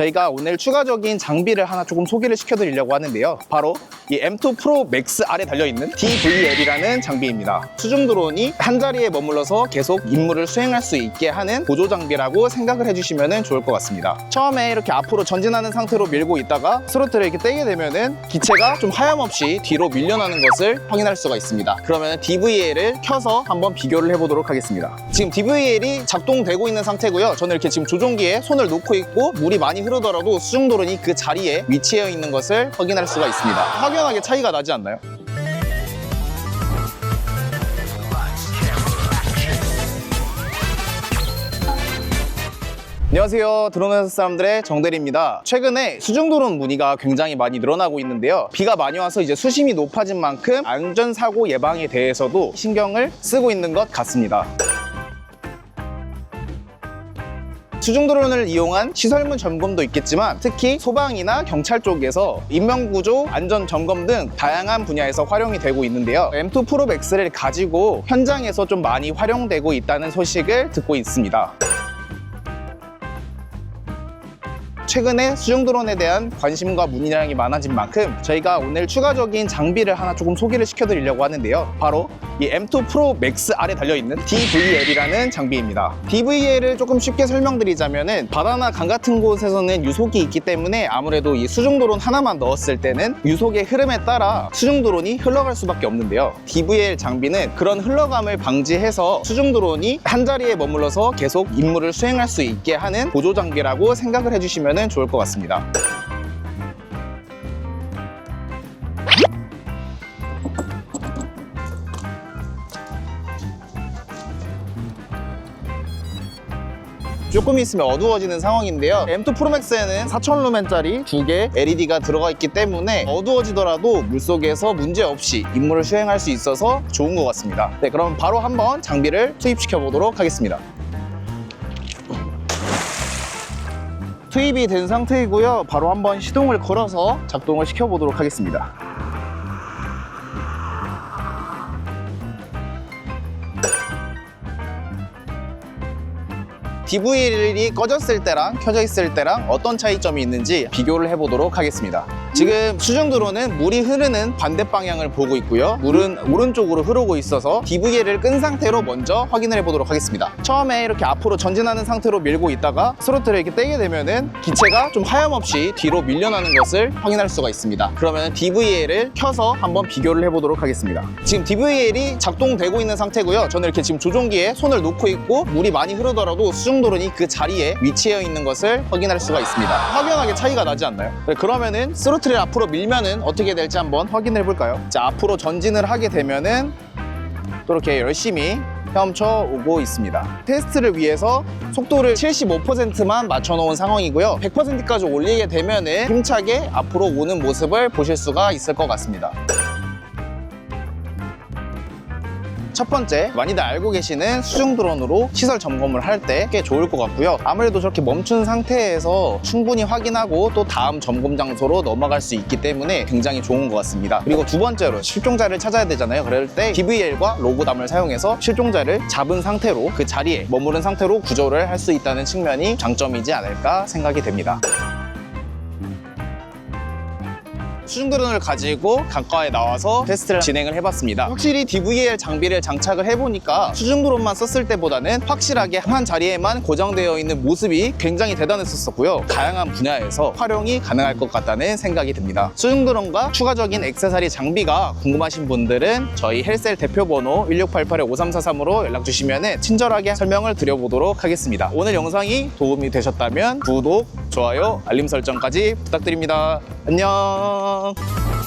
저희가 오늘 추가적인 장비를 하나 조금 소개를 시켜드리려고 하는데요. 바로 이 M2 프로 맥스 아래 달려있는 DVL이라는 장비입니다. 수중 드론이 한 자리에 머물러서 계속 임무를 수행할 수 있게 하는 보조 장비라고 생각을 해주시면 좋을 것 같습니다. 처음에 이렇게 앞으로 전진하는 상태로 밀고 있다가 스로틀을 이렇게 떼게 되면은 기체가 좀 하염없이 뒤로 밀려나는 것을 확인할 수가 있습니다. 그러면 DVL을 켜서 한번 비교를 해보도록 하겠습니다. 지금 DVL이 작동되고 있는 상태고요. 저는 이렇게 지금 조종기에 손을 놓고 있고 물이 많이 흐르 더라도 수중 드론이 그 자리에 위치해 있는 것을 확인할 수가 있습니다. 확연하게 차이가 나지 않나요? 안녕하세요. 드론회사 사람들의 정대리입니다. 최근에 수중드론 문의가 굉장히 많이 늘어나고 있는데요. 비가 많이 와서 이제 수심이 높아진 만큼 안전사고 예방에 대해서도 신경을 쓰고 있는 것 같습니다. 수중 드론을 이용한 시설물 점검도 있겠지만 특히 소방이나 경찰 쪽에서 인명구조, 안전 점검 등 다양한 분야에서 활용이 되고 있는데요. M2 프로 맥스를 가지고 현장에서 좀 많이 활용되고 있다는 소식을 듣고 있습니다. 최근에 수중 드론에 대한 관심과 문의량이 많아진 만큼 저희가 오늘 추가적인 장비를 하나 조금 소개를 시켜드리려고 하는데요. 바로 이 M2 프로 맥스 아래 달려있는 DVL이라는 장비입니다. DVL을 조금 쉽게 설명드리자면은 바다나 강 같은 곳에서는 유속이 있기 때문에 아무래도 이 수중 드론 하나만 넣었을 때는 유속의 흐름에 따라 수중 드론이 흘러갈 수밖에 없는데요. DVL 장비는 그런 흘러감을 방지해서 수중 드론이 한 자리에 머물러서 계속 임무를 수행할 수 있게 하는 보조 장비라고 생각을 해주시면 좋을 것 같습니다. 조금 있으면 어두워지는 상황인데요. M2 프로맥스에는 4000 루멘짜리 두 개 LED가 들어가 있기 때문에 어두워지더라도 물속에서 문제없이 임무를 수행할 수 있어서 좋은 것 같습니다. 네, 그럼 바로 한번 장비를 투입시켜 보도록 하겠습니다. 투입이 된 상태이고요. 바로 한번 시동을 걸어서 작동을 시켜보도록 하겠습니다. DVL이 꺼졌을 때랑 켜져 있을 때랑 어떤 차이점이 있는지 비교를 해보도록 하겠습니다. 지금 수중 드론은 물이 흐르는 반대 방향을 보고 있고요. 물은 오른쪽으로 흐르고 있어서 DVL을 끈 상태로 먼저 확인을 해보도록 하겠습니다. 처음에 이렇게 앞으로 전진하는 상태로 밀고 있다가 스로틀을 이렇게 떼게 되면은 기체가 좀 하염없이 뒤로 밀려나는 것을 확인할 수가 있습니다. 그러면 DVL을 켜서 한번 비교를 해보도록 하겠습니다. 지금 DVL이 작동되고 있는 상태고요. 저는 이렇게 지금 조종기에 손을 놓고 있고 물이 많이 흐르더라도 수중 드론이 그 자리에 위치해 있는 것을 확인할 수가 있습니다. 확연하게 차이가 나지 않나요? 네, 그러면은 스로 틀을 앞으로 밀면은 어떻게 될지 한번 확인해 볼까요? 자, 앞으로 전진을 하게 되면은 또 이렇게 열심히 헤엄쳐 오고 있습니다. 테스트를 위해서 속도를 75%만 맞춰 놓은 상황이고요. 100%까지 올리게 되면은 힘차게 앞으로 오는 모습을 보실 수가 있을 것 같습니다. 첫 번째, 많이들 알고 계시는 수중 드론으로 시설 점검을 할 때 꽤 좋을 것 같고요. 아무래도 저렇게 멈춘 상태에서 충분히 확인하고 또 다음 점검 장소로 넘어갈 수 있기 때문에 굉장히 좋은 것 같습니다. 그리고 두 번째로 실종자를 찾아야 되잖아요. 그럴 때 DVL과 로고담을 사용해서 실종자를 잡은 상태로 그 자리에 머무른 상태로 구조를 할 수 있다는 측면이 장점이지 않을까 생각이 됩니다. 수중 드론을 가지고 강가에 나와서 테스트를 진행을 해봤습니다. 확실히 DVL 장비를 장착을 해보니까 수중 드론만 썼을 때보다는 확실하게 한 자리에만 고정되어 있는 모습이 굉장히 대단했었고요. 다양한 분야에서 활용이 가능할 것 같다는 생각이 듭니다. 수중 드론과 추가적인 액세서리 장비가 궁금하신 분들은 저희 헬셀 대표 번호 1688-5343으로 연락 주시면 친절하게 설명을 드려보도록 하겠습니다. 오늘 영상이 도움이 되셨다면 구독, 좋아요, 알림 설정까지 부탁드립니다. 안녕.